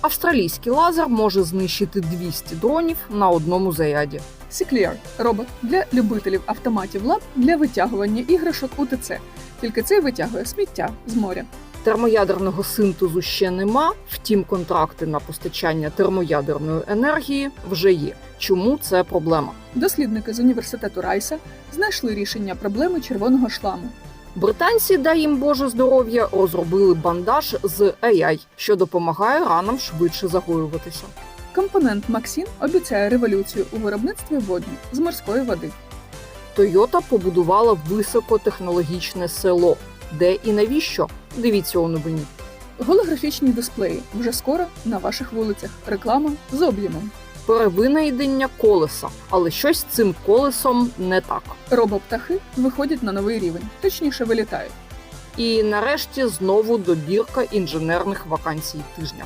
Австралійський лазер може знищити 200 дронів на одному заряді. Сіклір робот для любителів автоматів лап для витягування іграшок УТЦ. Тільки цей витягує сміття з моря. Термоядерного синтезу ще нема, втім, контракти на постачання термоядерної енергії вже є. Чому це проблема? Дослідники з університету Райса знайшли рішення проблеми червоного шламу. Британці, дай їм Боже здоров'я, розробили бандаж з AI, що допомагає ранам швидше загоюватися. Компонент Максін обіцяє революцію у виробництві водню з морської води. Тойота побудувала високотехнологічне село. Де і навіщо? Дивіться у новині. Голографічні дисплеї вже скоро на ваших вулицях. Реклама з об'ємом. Перевинайдення колеса, але щось з цим колесом не так. Робоптахи виходять на новий рівень, точніше вилітають. І нарешті знову добірка інженерних вакансій тижня.